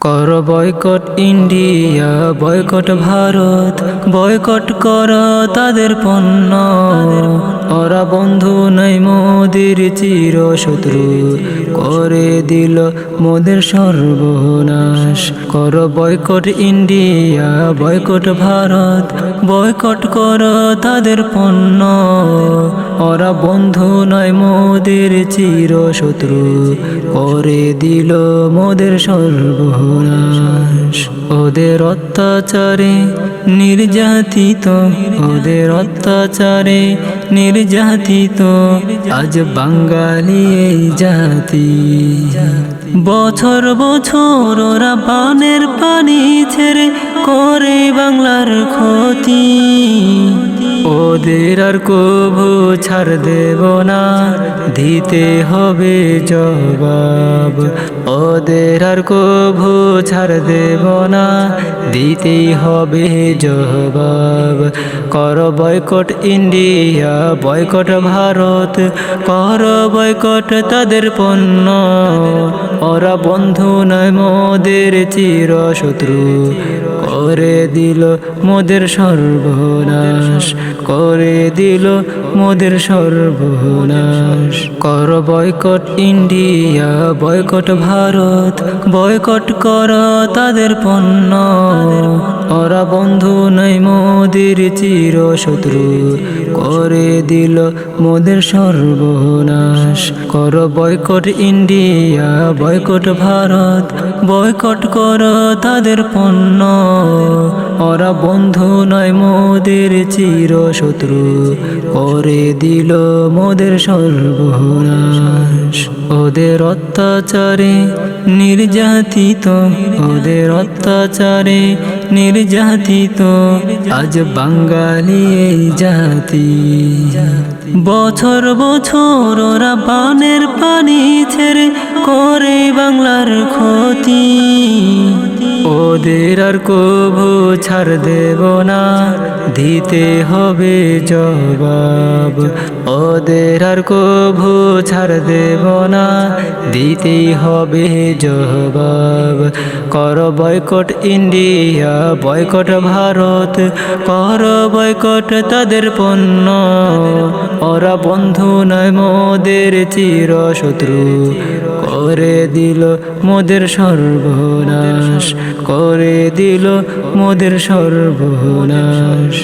কর boycott India, boycott Bharat, boycott কর তাদের পণ্য। ওরা বন্ধু নাই মোদের চির শত্রু, করে দিল মোদের সর্বনাশ। কর boycott India, boycott Bharat, boycott কর তাদের পণ্য। ওরা বন্ধু নয় মোদের চির শত্রু করে দিল মোদের সর্বনাশ। ওদের অত্যাচারে নির্যাতিত, ওদের অত্যাচারে নির্যাতিত। আজ বাঙালি এই জাতি। বছর বছর ওরা পানের পানি ছেড়ে করে বাংলার ক্ষতি। ওদের আর কভু ছাড় দেব না, দিতে হবে জবাব। ওদের আর কভু ছাড় দেব না, দিতেই হবে জবাব। কর বয়কট ইন্ডিয়া, বয়কট ভারত, কর বয়কট তাদের পণ্য। ওরা বন্ধু নয় মোদের চির শত্রু করে দিল মোদের সর্বনাশ। করে দিল মোদের সর্বনাশ। কর boycott India, boycott Bharat, boycott কর তাদের পণ্য। ওরা বন্ধু নাই মোদের চির শত্রু। করে দিল মোদের সর্বনাশ। কর boycott India, boycott Bharat, boycott কর তাদের পণ্য। ওরা বন্ধু নয় মোদের চির শত্রু করে দিল মোদের সর্বনাশ। ওদের অত্যাচারে নির্যাতিত, ওদের অত্যাচারে নির্যাতিত। আজ বাঙালি এই জাতি। বছর বছর ওরা পানের পানি ছেড়ে করে বাংলার ক্ষতি। ওদের আর কভু ছাড় দেব না, দিতে হবে জবাব। ওদের আর কভু ছাড় দেব না, দিতেই হবে জবাব। কর বয়কট ইন্ডিয়া, বয়কট ভারত, কর বয়কট তাদের পণ্য। ওরা বন্ধু নয় মোদের চির শত্রু করে দিল মোদের সর্বনাশ করে দিল মোদের সর্বনাশ।